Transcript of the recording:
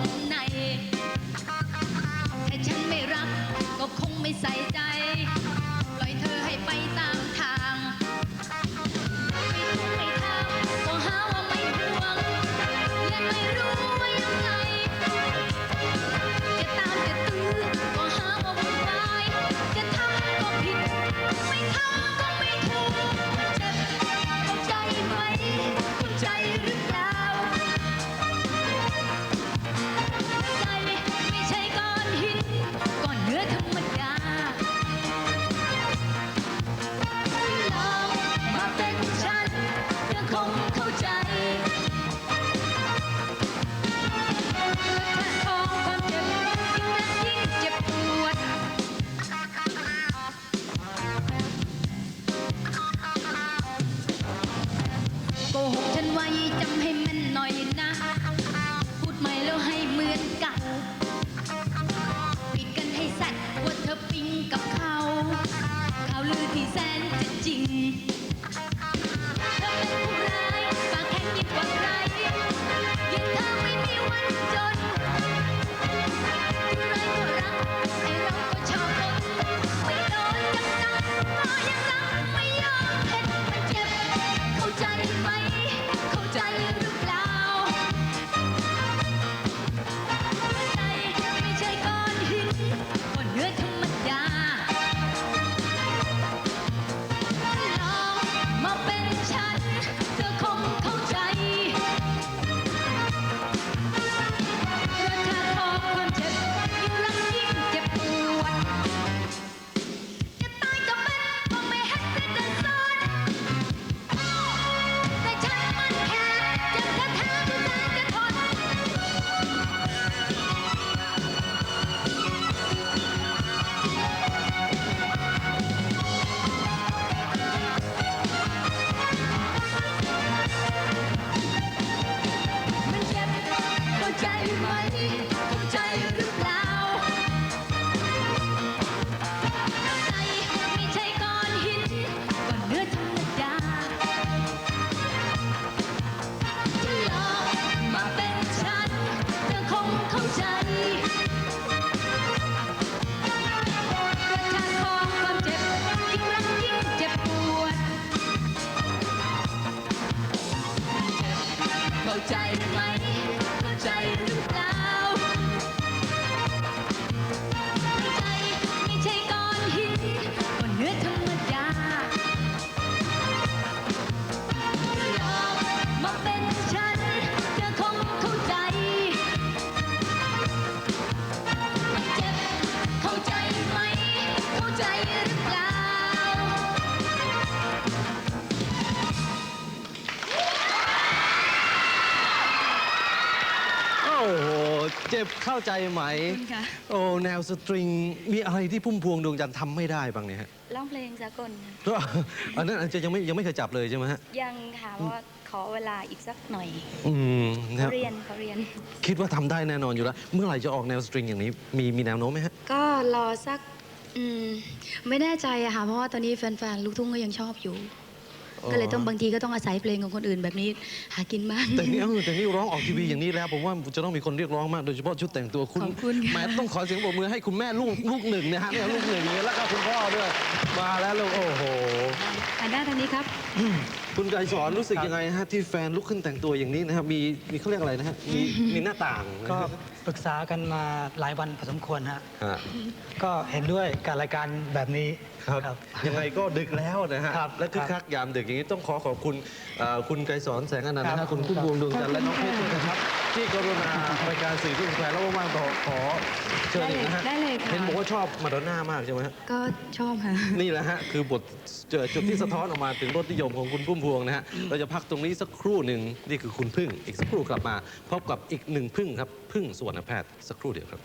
ำคม เจ็บเข้าใจไหม ขอบคุณค่ะ โอ้แนวสตริงมีอะไรที่พุ่มพวงดวงจันทร์ทำไม่ได้บ้างเนี่ยฮะร้องเพลงสากลค่ะก็ อันนั้นอาจจะยังไม่ยังไม่เคยจับเลยใช่ไหมฮะยังค่ะเพราะว่าขอเวลาอีกสักหน่อยอืมคเขารับเรียนเขาเรียน คิดว่าทำได้แน่นอนอยู่แล้ว เมื่อไหร่จะออกแนวสตริงอย่างนี้มีมีแนวโน้มไหมฮะ ก็รอสักอืมไม่แน่ใจอะค่ะ เพราะว่าตอนนี้แฟนๆ ลูกทุ่งก็ยังชอบอยู่อ๋อ ก็เลยต้องบางทีก็ต้องอาศัยเพลงของคนอื่นแบบนี้หากินบ้าง แต่นี่เออแต่นี่ร้องออกทีวีอย่างนี้แล้วผมว่าจะต้องมีคนเรียกร้องมากโดยเฉพาะชุดแต่งตัวคุณขอบคุณค่ะ แหมต้องขอเสียงปรบมือให้คุณแม่ลูกลูกหนึ่งนะฮะเนี่ยลูกหนึ่งเนี่ยแล้วก็คุณพ่อด้วยมาแล้วลูกโอ้โหหันหน้าทางนี้ครับ คุณไกรสอนรู้สึกยังไงฮะที่แฟนลุกขึ้นแต่งตัวอย่างนี้นะครับมีมีเขาเรียกอะไรนะฮะมีมีหน้าต่างนะก็ฮะปรึกษากันมาหลายวันพอสมควรฮะ ฮะ ก็เห็นด้วยการรายการแบบนี้ ครับยังไงก็ดึกแล้วนะฮะ ครับและคึกครับคักยามดึกอย่างนี้ต้องขอขอบคุณเอ่อคุณไกรสอนแสงอนันต์นะครัฮะบ คุณพุ่มพวงดวงจันทร์และน้องเพชรนะครับ ที่กรุณารายการสื่อทุกแฟนแล้วว่างๆขอขอเชิญอีกนะฮะได้เลยค่ะ เห็นบอกว่าชอบมาดอนน่ามากใช่ไหมฮะ ก็ชอบค่ะ นี่แหละฮะ คือบทเจอจุดที่สะท้อนออกมาถึงรสนิยมของคุณพุ่มพวงนะฮะ เราจะพักตรงนี้สักครู่หนึ่งนี่คือคุณพึ่ง อีกสักครู่กลับมา พบกับอีกหนึ่งพึ่งครับ พึ่งสวรรณแพทย์สักครู่เดียวครับ